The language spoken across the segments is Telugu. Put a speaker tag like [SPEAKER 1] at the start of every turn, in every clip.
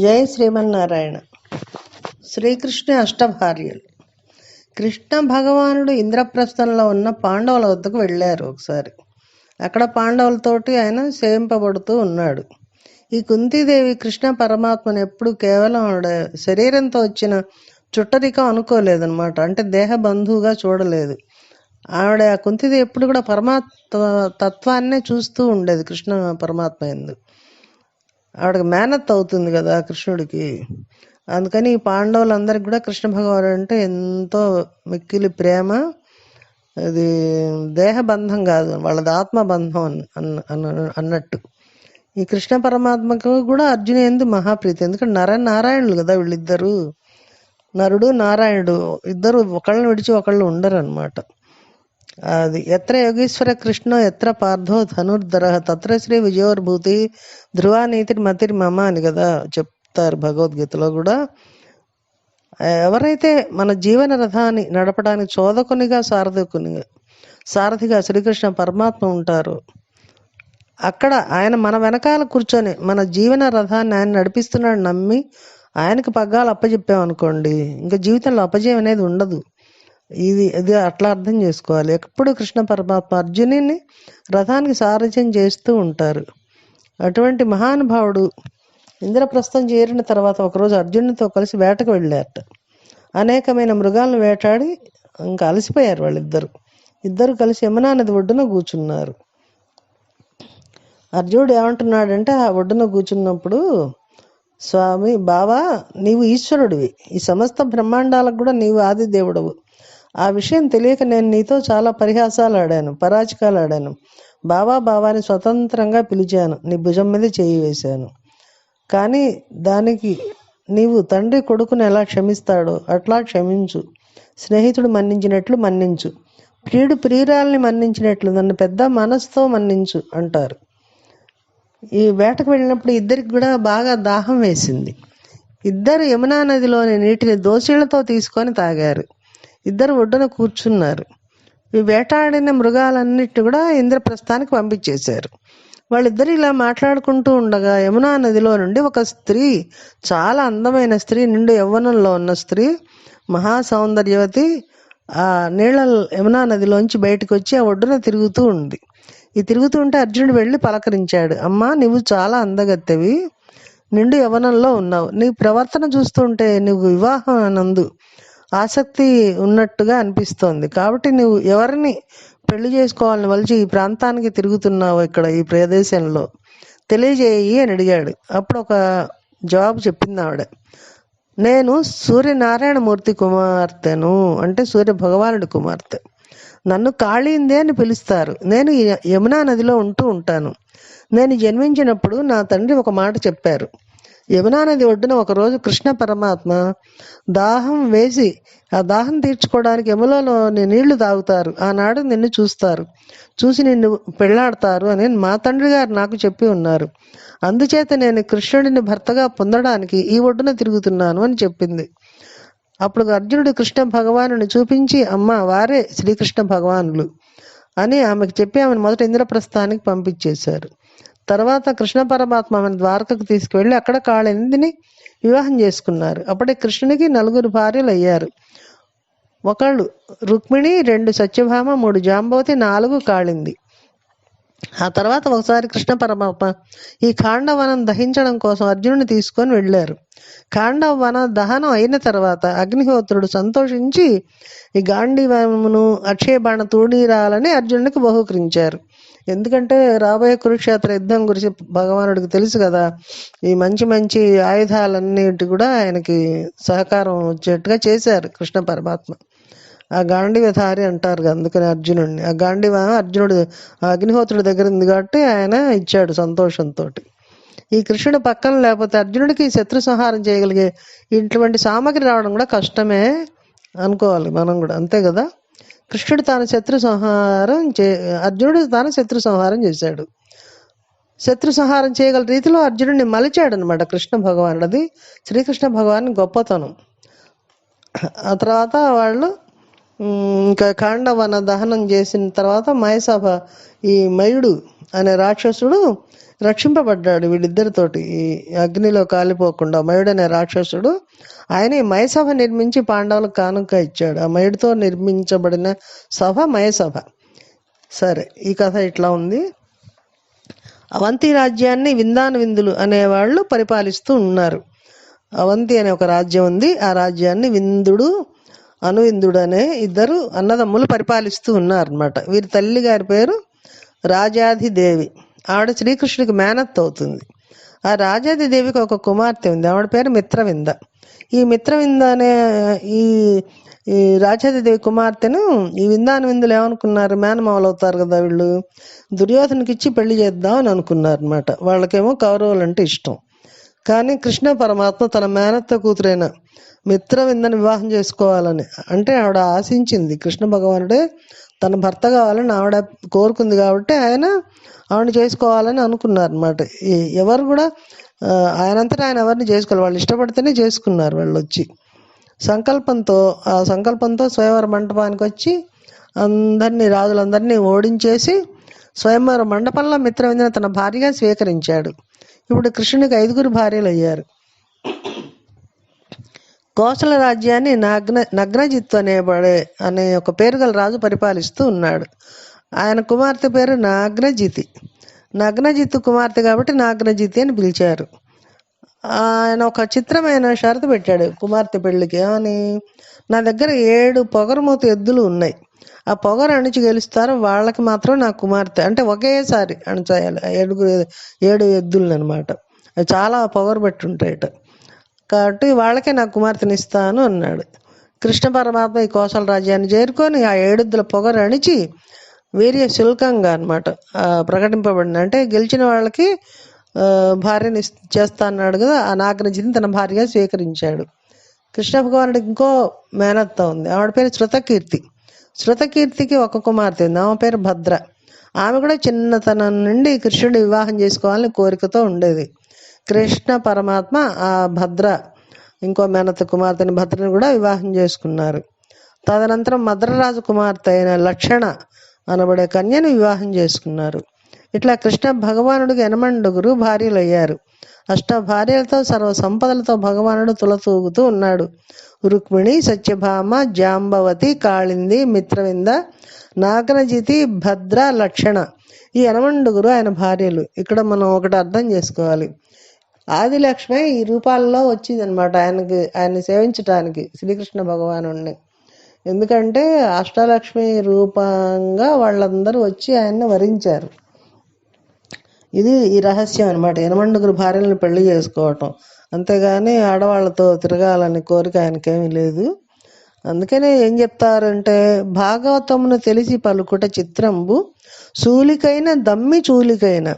[SPEAKER 1] జై శ్రీమన్నారాయణ. శ్రీకృష్ణ అష్టభార్యలు. కృష్ణ భగవానుడు ఇంద్రప్రస్థంలో ఉన్న పాండవుల వద్దకు వెళ్ళారు ఒకసారి. అక్కడ పాండవులతోటి ఆయన సేవింపబడుతూ ఉన్నాడు. ఈ కుంతీదేవి కృష్ణ పరమాత్మను ఎప్పుడు కేవలం ఆవిడ శరీరంతో వచ్చిన చుట్టరికం అనుకోలేదన్నమాట. అంటే దేహ బంధువుగా చూడలేదు. ఆవిడ ఆ కుంతిదేవి ఎప్పుడు కూడా పరమాత్మ తత్వాన్నే చూస్తూ ఉండేది కృష్ణ పరమాత్మ ఎందు. ఆవిడకి మేనత్ అవుతుంది కదా కృష్ణుడికి. అందుకని ఈ పాండవులందరికి కూడా కృష్ణ భగవానుడు అంటే ఎంతో మిక్కిలి ప్రేమ. అది దేహబంధం కాదు వాళ్ళది ఆత్మబంధం అన్న అన్న- అన్నట్టు. ఈ కృష్ణ పరమాత్మకు కూడా అర్జున ఎందు మహాప్రీతి. ఎందుకంటే నర నారాయణులు కదా వీళ్ళిద్దరు. నరుడు నారాయణుడు ఇద్దరు ఒకళ్ళని విడిచి ఒకళ్ళు ఉండరు అనమాట అది ఎత్ర యోగీశ్వర కృష్ణో ఎత్ర పార్థో ధనుర్ధర తత్ర శ్రీ విజయోర్భూతి ధ్రువానీతిర్ మతిర్ మమ అని కదా చెప్తారు భగవద్గీతలో కూడా. ఎవరైతే మన జీవన రథాన్ని నడపడానికి చోదకునిగా సారథకునిగా సారథిగా శ్రీకృష్ణ పరమాత్మ ఉంటారు అక్కడ ఆయన మన వెనకాల కూర్చొని మన జీవన రథాన్ని ఆయన నడిపిస్తున్నాడు నమ్మి ఆయనకు పగ్గాలు అప్పచెప్పామనుకోండి ఇంకా జీవితంలో అపజయం అనేది ఉండదు. ఇది ఇది అట్లా అర్థం చేసుకోవాలి. ఎప్పుడు కృష్ణ పరమాత్మ అర్జునుని రథానికి సారథ్యం చేస్తూ ఉంటారు. అటువంటి మహానుభావుడు ఇంద్రప్రస్థం చేరిన తర్వాత ఒకరోజు అర్జునుడితో కలిసి వేటకు వెళ్ళారట. అనేకమైన మృగాలను వేటాడి ఇంకా అలసిపోయారు వాళ్ళిద్దరు. ఇద్దరు కలిసి యమునా నది ఒడ్డున కూర్చున్నారు అర్జునుడు ఏమంటున్నాడంటే ఆ ఒడ్డున కూర్చున్నప్పుడు స్వామి బావా నీవు ఈశ్వరుడివి. ఈ సమస్త బ్రహ్మాండాలకు కూడా నీవు ఆది దేవుడవు ఆ విషయం తెలియక నేను నీతో చాలా పరిహాసాలు ఆడాను పరాచికాలు ఆడాను బావా బావాని స్వతంత్రంగా పిలిచాను నీ భుజం మీద చేయి వేశాను. కానీ దానికి నీవు తండ్రి కొడుకుని ఎలా క్షమిస్తాడో అట్లా క్షమించు. స్నేహితుడు మన్నించినట్లు మన్నించు. ప్రియుడు ప్రియురాల్ని మన్నించినట్లు నన్ను పెద్ద మనసుతో మన్నించు అంటారు. ఈ వేటకు వెళ్ళినప్పుడు ఇద్దరికి కూడా బాగా దాహం వేసింది. ఇద్దరు యమునా నదిలోని నీటిని దోసిళ్ళతో తీసుకొని తాగారు. ఇద్దరు ఒడ్డున కూర్చున్నారు. ఈ వేటాడిన మృగాలన్నిటిని కూడా ఇంద్రప్రస్థానికి పంపించేశారు. వాళ్ళిద్దరు ఇలా మాట్లాడుకుంటూ ఉండగా యమునా నదిలో నుండి ఒక స్త్రీ చాలా అందమైన స్త్రీ నిండు యవ్వనంలో ఉన్న స్త్రీ మహా సౌందర్యవతి ఆ నీళ్ళ యమునా నదిలోంచి బయటకు వచ్చి ఆ ఒడ్డున తిరుగుతూ ఉంది. ఈ తిరుగుతూ ఉంటే అర్జునుడు వెళ్ళి పలకరించాడు అమ్మా నువ్వు చాలా అందగత్తెవి నిండు యవనంలో ఉన్నావు. నీ ప్రవర్తన చూస్తుంటే నువ్వు వివాహం నందు ఆసక్తి ఉన్నట్టుగా అనిపిస్తోంది. కాబట్టి నువ్వు ఎవరిని పెళ్ళి చేసుకోవాలని వలిచి ఈ ప్రాంతానికి తిరుగుతున్నావు ఇక్కడ ఈ ప్రదేశంలో? తెలియజేయి అని అడిగాడు. అప్పుడు ఒక జవాబు చెప్పింది ఆవిడ. నేను సూర్యనారాయణమూర్తి కుమార్తెను అంటే సూర్య భగవానుడి కుమార్తె. నన్ను కాళీందే అని పిలుస్తారు. నేను యమునా నదిలో ఉంటూ ఉంటాను. నేను జన్మించినప్పుడు నా తండ్రి ఒక మాట చెప్పారు. యమునా నది ఒడ్డున ఒకరోజు కృష్ణ పరమాత్మ దాహం వేసి ఆ దాహం తీర్చుకోవడానికి యములలోని నీళ్ళు తాగుతారు. ఆనాడు నిన్ను చూస్తారు. చూసి నిన్ను పెళ్ళాడతారు అని మా తండ్రి గారు నాకు చెప్పి ఉన్నారు. అందుచేత నేను కృష్ణుడిని భర్తగా పొందడానికి ఈ ఒడ్డున తిరుగుతున్నాను అని చెప్పింది. అప్పుడు అర్జునుడు కృష్ణ భగవానుని చూపించి అమ్మ వారే శ్రీకృష్ణ భగవానులు అని ఆమెకు చెప్పి ఆమెను మొదట ఇంద్రప్రస్థానికి పంపించేశారు. తర్వాత కృష్ణ పరమాత్మ ఆమెను ద్వారకకు తీసుకువెళ్ళి అక్కడ కాళిందిని వివాహం చేసుకున్నారు. అప్పుడే కృష్ణునికి నలుగురు భార్యలు అయ్యారు. ఒకళ్ళు రుక్మిణి రెండు సత్యభామ మూడు జాంబవతి నాలుగు కాళింది. ఆ తర్వాత ఒకసారి కృష్ణ పరమాత్మ ఈ కాండవనం దహించడం కోసం అర్జునుని తీసుకొని వెళ్ళారు. కాండవన దహనం అయిన తర్వాత అగ్నిహోత్రుడు సంతోషించి ఈ గాంధీవనమును అక్షయబాణ తూణీరాలని అర్జునునికి బహుకరించారు. ఎందుకంటే రాబోయే కురుక్షేత్ర యుద్ధం గురించి భగవానుడికి తెలుసు కదా ఈ మంచి మంచి ఆయుధాలన్నిటి కూడా ఆయనకి సహకారం వచ్చేట్టుగా చేశారు కృష్ణ పరమాత్మ. ఆ గాంధీవధారి అంటారు అందుకని అర్జునుడిని. ఆ గాంధీవ అర్జునుడు అగ్నిహోత్రుడి దగ్గర ఉంది కాబట్టి ఆయన ఇచ్చాడు సంతోషంతో ఈ కృష్ణుడు పక్కన లేకపోతే అర్జునుడికి శత్రు సంహారం చేయగలిగే ఇటువంటి సామగ్రి రావడం కూడా కష్టమే అనుకోవాలి మనం కూడా. అంతే కదా? కృష్ణుడు తాను శత్రు సంహారం చే అర్జునుడు తాను శత్రు సంహారం చేశాడు. శత్రు సంహారం చేయగల రీతిలో అర్జునుడిని మలిచాడు అనమాట కృష్ణ భగవానుడిది శ్రీకృష్ణ భగవాన్ గొప్పతనం. ఆ తర్వాత వాళ్ళు ఇంకా కాండవన దహనం చేసిన తర్వాత మయసభ ఈ మయుడు అనే రాక్షసుడు రక్షింపబడ్డాడు వీళ్ళిద్దరితోటి. ఈ అగ్నిలో కాలిపోకుండా మయుడనే రాక్షసుడు ఆయన ఈ మయసభ నిర్మించి పాండవులకు కానుక ఇచ్చాడు. ఆ మయుడితో నిర్మించబడిన సభ మయసభ. సరే ఈ కథ ఇట్లా ఉంది. అవంతి రాజ్యాన్ని విందాన విందులు అనేవాళ్ళు పరిపాలిస్తూ ఉన్నారు. అవంతి అనే ఒక రాజ్యం ఉంది. ఆ రాజ్యాన్ని విందుడు అనువిందుడు అనే ఇద్దరు అన్నదమ్ములు పరిపాలిస్తూ ఉన్నారనమాట వీరి తల్లి గారి పేరు రాజాధిదేవి. ఆవిడ శ్రీకృష్ణుడికి మేనత్ అవుతుంది. ఆ రాజాది దేవికి ఒక కుమార్తె ఉంది. ఆవిడ పేరు మిత్రవింద. ఈ మిత్రవింద అనే ఈ ఈ రాజాదిదేవి కుమార్తెను ఈ విందాన విందులు ఏమనుకున్నారు? మేనమామలు అవుతారు కదా వీళ్ళు. దుర్యోధనకి ఇచ్చి పెళ్ళి చేద్దాం అని అనుకున్నారు అనమాట వాళ్ళకేమో కౌరవులు అంటే ఇష్టం. కానీ కృష్ణ పరమాత్మ తన మేనత్త కూతురైన మిత్రవిందని వివాహం చేసుకోవాలని అంటే ఆవిడ ఆశించింది. కృష్ణ భగవానుడే తన భర్త కావాలని ఆవిడ కోరుకుంది కాబట్టి ఆయన ఆవిడ చేసుకోవాలని అనుకున్నారు అనమాట ఎవరు కూడా ఆయనంతటా ఆయన ఎవరిని చేసుకోవాలి వాళ్ళు ఇష్టపడితేనే చేసుకున్నారు వాళ్ళు వచ్చి సంకల్పంతో ఆ సంకల్పంతో స్వయంవర మండపానికి వచ్చి అందరినీ రాజులందరినీ ఓడించేసి స్వయంవర మండపంలో మిత్రవిందని తన భార్యగా స్వీకరించాడు. ఇప్పుడు కృష్ణునికి ఐదుగురు భార్యలు అయ్యారు. కోసల రాజ్యాన్ని నగ్న నగ్నజిత్తు అనేబడే అనే ఒక పేరు గల రాజు పరిపాలిస్తూ ఉన్నాడు. ఆయన కుమార్తె పేరు నాగ్నజితి. నగ్నజిత్తు కుమార్తె కాబట్టి నాగ్నజితి అని పిలిచారు. ఆయన ఒక చిత్రమైన షరతు పెట్టాడు. కుమార్తె పెళ్ళికి అని నా దగ్గర ఏడు పొగరమూత ఎద్దులు ఉన్నాయి. ఆ పొగరు అణిచి గెలుస్తారు. వాళ్ళకి మాత్రం నా కుమార్తె అంటే ఒకేసారి అణిచేయాలి ఏడుగురు ఏడు ఎద్దులు అనమాట చాలా పొగరు పెట్టి కాబట్టి వాళ్ళకే నా కుమార్తెని ఇస్తాను అన్నాడు. కృష్ణ పరమాత్మ ఈ కోసల రాజ్యాన్ని చేరుకొని ఆ ఏడుద్దుల పొగరు అణిచి వీర్య శుల్కంగా అనమాట ప్రకటింపబడింది. అంటే గెలిచిన వాళ్ళకి భార్యని చేస్తా అన్నాడు కదా ఆ నాగరించింది తన భార్యగా స్వీకరించాడు. కృష్ణ భగవానుడికి ఇంకో మేనత్త ఉంది. ఆవిడ పేరు శృతకీర్తి. శృతకీర్తికి ఒక కుమార్తె ఉంది. ఆమె పేరు భద్ర. ఆమె కూడా చిన్నతనం నుండి కృష్ణుడు వివాహం చేసుకోవాలని కోరికతో ఉండేది. కృష్ణ పరమాత్మ ఆ భద్ర ఇంకో మేనత కుమార్తెని భద్రని కూడా వివాహం చేసుకున్నారు. తదనంతరం మద్రరాజు కుమార్తె అయిన లక్షణ అనబడే కన్యను వివాహం చేసుకున్నారు. ఇట్లా కృష్ణ భగవానుడికి ఎనమండుగురు భార్యలు అయ్యారు అష్ట భార్యలతో సర్వ సంపదలతో భగవానుడు తులతూగుతూ ఉన్నాడు. రుక్మిణి సత్యభామ జాంబవతి కాళింది మిత్రవింద నాగనజితి భద్ర లక్షణ ఈ ఎనమండుగురు ఆయన భార్యలు. ఇక్కడ మనం ఒకటి అర్థం చేసుకోవాలి. ఆదిలక్ష్మి ఈ రూపాల్లో వచ్చిందనమాట ఆయనకి ఆయన్ని సేవించటానికి శ్రీకృష్ణ భగవానుడిని ఎందుకంటే అష్టలక్ష్మి రూపంగా వాళ్ళందరూ వచ్చి ఆయన్ని వరించారు. ఇది ఈ రహస్యం అనమాట ఎనమండుగురు భార్యలను పెళ్ళి చేసుకోవటం. అంతేగాని ఆడవాళ్ళతో తిరగాలని కోరిక ఆయనకేమీ లేదు. అందుకనే ఏం చెప్తారంటే భాగవతమును తెలిసి పలుకుట చిత్రంబు సూలికైన దమ్మి చూలికైన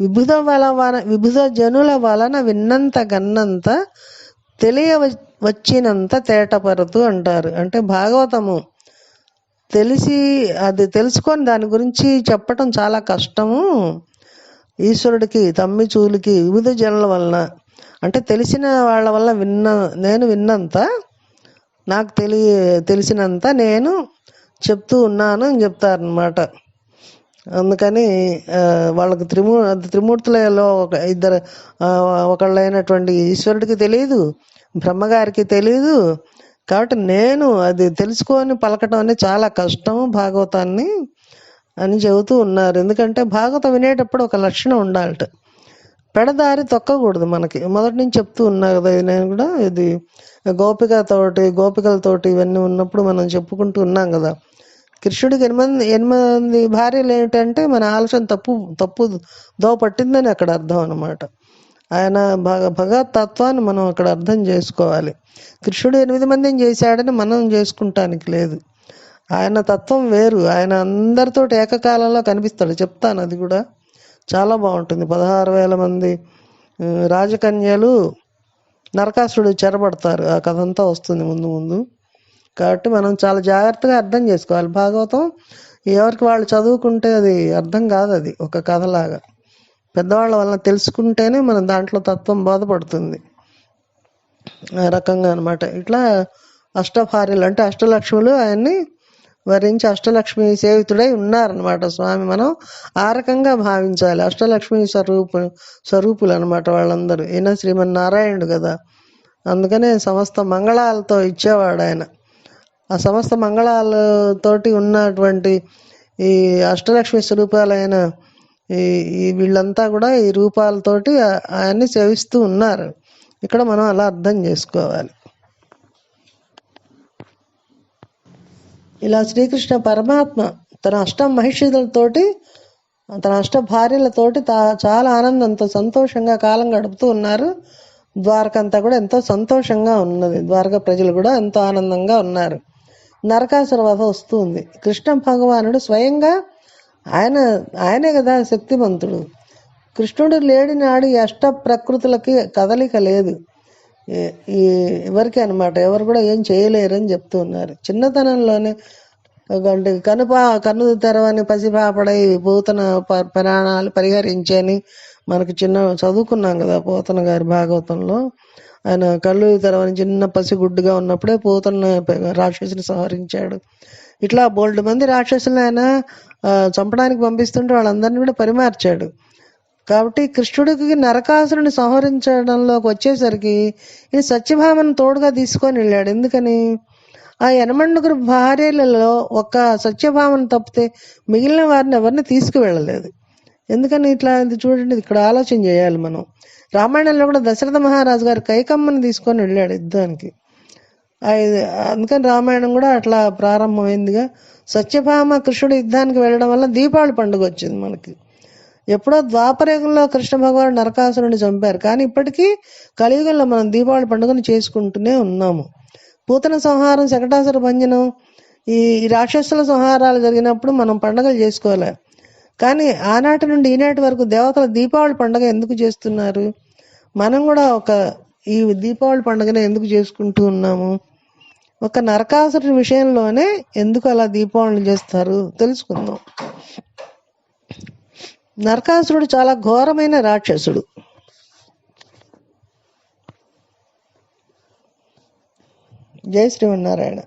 [SPEAKER 1] విభుద వల వన విభుద జనుల వలన విన్నంత గన్నంత తెలియ వచ్చినంత తేటపరుతు అంటారు. అంటే భాగవతము తెలిసి అది తెలుసుకొని దాని గురించి చెప్పటం చాలా కష్టము. ఈశ్వరుడికి తమ్మి చూలికి వివిధ జనుల వలన. అంటే తెలిసిన వాళ్ళ వల్ల విన్న నేను విన్నంత నాకు తెలియ తెలిసినంత నేను చెప్తూ ఉన్నాను అని చెప్తారనమాట అందుకని వాళ్ళకి త్రిమూ త్రిమూర్తులలో ఒక ఇద్దరు ఒకళ్ళు ఒకళ్ళైనటువంటి ఈశ్వరుడికి తెలియదు బ్రహ్మగారికి తెలియదు కాబట్టి నేను అది తెలుసుకొని పలకటం అనేది చాలా కష్టం భాగవతాన్ని అని చెబుతూ ఉన్నారు. ఎందుకంటే భాగవతం వినేటప్పుడు ఒక లక్షణం ఉండాలట. పెడదారి తొక్కకూడదు మనకి. మొదటి నుంచి చెప్తూ ఉన్నా కదా ఇది నేను కూడా ఇది గోపికతోటి గోపికలతోటి ఇవన్నీ ఉన్నప్పుడు మనం చెప్పుకుంటూ ఉన్నాం కదా. కృష్ణుడికి ఎనిమిది ఎనిమిది భార్యలు ఏమిటంటే మన ఆలోచన తప్పు తప్పు దోవ పట్టిందని అక్కడ అర్థం అనమాట ఆయన భగ భగతత్వాన్ని మనం అక్కడ అర్థం చేసుకోవాలి. కృష్ణుడు ఎనిమిది మందిని చేశాడని మనం చేసుకుంటానికి లేదు. ఆయన తత్వం వేరు. ఆయన అందరితోటి ఏకకాలంలో కనిపిస్తాడు. చెప్తాను అది కూడా. చాలా బాగుంటుంది. పదహారు వేల మంది రాజకన్యలు నరకాసురుడు చెరబడతారు ఆ కథ అంతా వస్తుంది ముందు ముందు. కాబట్టి మనం చాలా జాగ్రత్తగా అర్థం చేసుకోవాలి. భాగవతం ఎవరికి వాళ్ళు చదువుకుంటే అది అర్థం కాదు అది ఒక కథలాగా. పెద్దవాళ్ళ వలన తెలుసుకుంటేనే మనం దాంట్లో తత్వం బోధపడుతుంది. ఆ రకంగా అనమాట ఇట్లా అష్టభార్యలు అంటే అష్టలక్ష్ములు ఆయన్ని వరించి అష్టలక్ష్మి సేవితుడై ఉన్నారనమాట స్వామి. మనం ఆ రకంగా భావించాలి. అష్టలక్ష్మి స్వరూపు స్వరూపులు అనమాట వాళ్ళందరూ. ఈయన శ్రీమన్నారాయణుడు కదా. అందుకనే సమస్త మంగళాలతో ఇచ్చేవాడు ఆయన. ఆ సమస్త మంగళాలతోటి ఉన్నటువంటి ఈ అష్టలక్ష్మి స్వరూపాలైన ఈ వీళ్ళంతా కూడా ఈ రూపాలతోటి ఆయన్ని సేవిస్తూ ఉన్నారు. ఇక్కడ మనం అలా అర్థం చేసుకోవాలి. ఇలా శ్రీకృష్ణ పరమాత్మ తన అష్ట మహిషితులతోటి తన అష్ట భార్యలతోటి తా చాలా ఆనందంతో సంతోషంగా కాలం గడుపుతూ ఉన్నారు. ద్వారక అంతా కూడా ఎంతో సంతోషంగా ఉన్నది. ద్వారక ప్రజలు కూడా ఎంతో ఆనందంగా ఉన్నారు. నరకాసుర వధ వస్తుంది. కృష్ణ భగవానుడు స్వయంగా ఆయన ఆయనే కదా శక్తిమంతుడు. కృష్ణుడు లేడి నాడు అష్ట ప్రకృతులకి కదలిక లేదు. ఈ ఎవరికి అనమాట ఎవరు కూడా ఏం చేయలేరని చెప్తున్నారు. చిన్నతనంలోనే అంటే కనుపా కన్ను తెరవని పసిపాపడై పూతన ప- ప్రాణాలు పరిహరించని మనకు చిన్న చదువుకున్నాం కదా పోతన గారి భాగవతంలో. ఆయన కళ్ళు తెరవని చిన్న పసిగుడ్డుగా ఉన్నప్పుడే పూతన రాక్షసుని సంహరించాడు. ఇట్లా బోల్డ్ మంది రాక్షసులను ఆయన చంపడానికి పంపిస్తుంటే వాళ్ళందరినీ కూడా పరిమార్చాడు. కాబట్టి కృష్ణుడికి నరకాసురుని సంహరించడంలోకి వచ్చేసరికి ఈ సత్యభామను తోడుగా తీసుకొని వెళ్ళాడు. ఎందుకని? ఆ ఎనమండుగురు భార్యలలో ఒక సత్యభామను తప్పితే మిగిలిన వారిని ఎవరిని తీసుకువెళ్ళలేదు. ఎందుకని ఇట్లా ఇది చూడండి ఇక్కడ ఆలోచన చేయాలి మనం. రామాయణంలో కూడా దశరథ మహారాజు గారు కైకమ్మని తీసుకొని వెళ్ళాడు యుద్ధానికి. అందుకని రామాయణం కూడా అట్లా ప్రారంభమైందిగా. సత్యభామ కృష్ణుడు యుద్ధానికి వెళ్ళడం వల్ల దీపావళి పండుగ వచ్చింది మనకి. ఎప్పుడో ద్వాపరయుగంలో కృష్ణ భగవాన్ నరకాసురుని చంపారు. కానీ ఇప్పటికీ కలియుగంలో మనం దీపావళి పండుగను చేసుకుంటూనే ఉన్నాము. పూతన సంహారం శకటాసుర భంజనం ఈ ఈ రాక్షసుల సంహారాలు జరిగినప్పుడు మనం పండుగలు చేసుకోలే కానీ ఆనాటి నుండి ఈనాటి వరకు దేవతల దీపావళి పండుగ ఎందుకు చేస్తున్నారు? మనం కూడా ఒక ఈ దీపావళి పండుగను ఎందుకు చేసుకుంటూ ఉన్నాము? ఒక నరకాసురుని విషయంలోనే ఎందుకు అలా దీపావళి చేస్తారు? తెలుసుకుందాం. నరకాసురుడు చాలా ఘోరమైన రాక్షసుడు. జై శ్రీమన్నారాయణ.